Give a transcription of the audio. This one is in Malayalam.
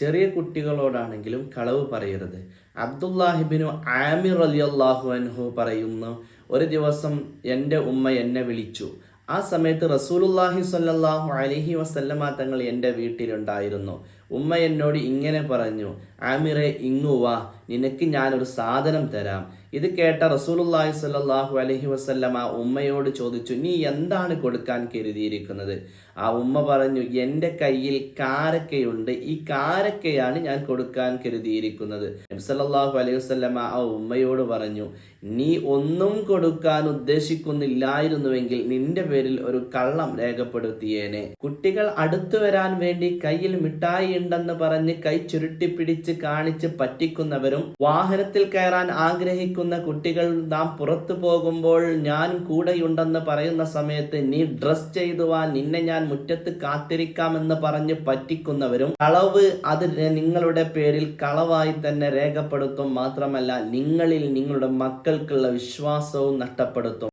ചെറിയ കുട്ടികളോടാണെങ്കിലും കളവ് പറയരുത്. അബ്ദുല്ലാഹിബിനു ആമിർ അലി അള്ളാഹു അൻഹു പറയുന്നു ഒരു ദിവസം എന്റെ ഉമ്മ എന്നെ വിളിച്ചു. ആ സമയത്ത് റസൂലുല്ലാഹി സ്വല്ലല്ലാഹു അലഹി വസല്ലമ തങ്ങൾ എന്റെ വീട്ടിലുണ്ടായിരുന്നു. ഉമ്മ എന്നോട് ഇങ്ങനെ പറഞ്ഞു ആമിറെ ഇങ്ങുവാ നിനക്ക് ഞാനൊരു സാധനം തരാം. ഇത് കേട്ട റസൂലുല്ലാഹി സ്വല്ലല്ലാഹു അലൈഹി ആ ഉമ്മയോട് ചോദിച്ചു നീ എന്താണ് കൊടുക്കാൻ കരുതിയിരിക്കുന്നത്? ആ ഉമ്മ പറഞ്ഞു എന്റെ കയ്യിൽ കാരക്കയുണ്ട്. ഈ കാരക്കയാണ് ഞാൻ കൊടുക്കാൻ കരുതിയിരിക്കുന്നത്. സല്ലല്ലാഹു അലൈഹി വസല്ലമ ആ ഉമ്മയോട് പറഞ്ഞു നീ ഒന്നും കൊടുക്കാൻ ഉദ്ദേശിക്കുന്നില്ലായിരുന്നുവെങ്കിൽ നിന്റെ പേരിൽ ഒരു കള്ളം രേഖപ്പെടുത്തിയേനെ. കുട്ടികൾ അടുത്തു വരാൻ വേണ്ടി കയ്യിൽ മിഠായി ഉണ്ടെന്ന് പറഞ്ഞ് കൈ ചുരുട്ടിപ്പിടിച്ച് കാണിച്ച് പറ്റിക്കുന്നവരും വാഹനത്തിൽ കയറാൻ ആഗ്രഹിക്കുന്ന കുട്ടികൾ നാം പുറത്തു പോകുമ്പോൾ ഞാൻ കൂടെയുണ്ടെന്ന് പറയുന്ന സമയത്ത് നീ ഡ്രസ് ചെയ്തു വാ നിന്നെ ഞാൻ മുറ്റത്ത് കാത്തിരിക്കാമെന്ന് പറഞ്ഞ് പറ്റിക്കുന്നവരും കളവ് അത് നിങ്ങളുടെ പേരിൽ കളവായി തന്നെ രേഖപ്പെടുത്തും മാത്രമല്ല നിങ്ങളിൽ നിങ്ങളുടെ മക്കൾക്കുള്ള വിശ്വാസവും നഷ്ടപ്പെടുത്തും.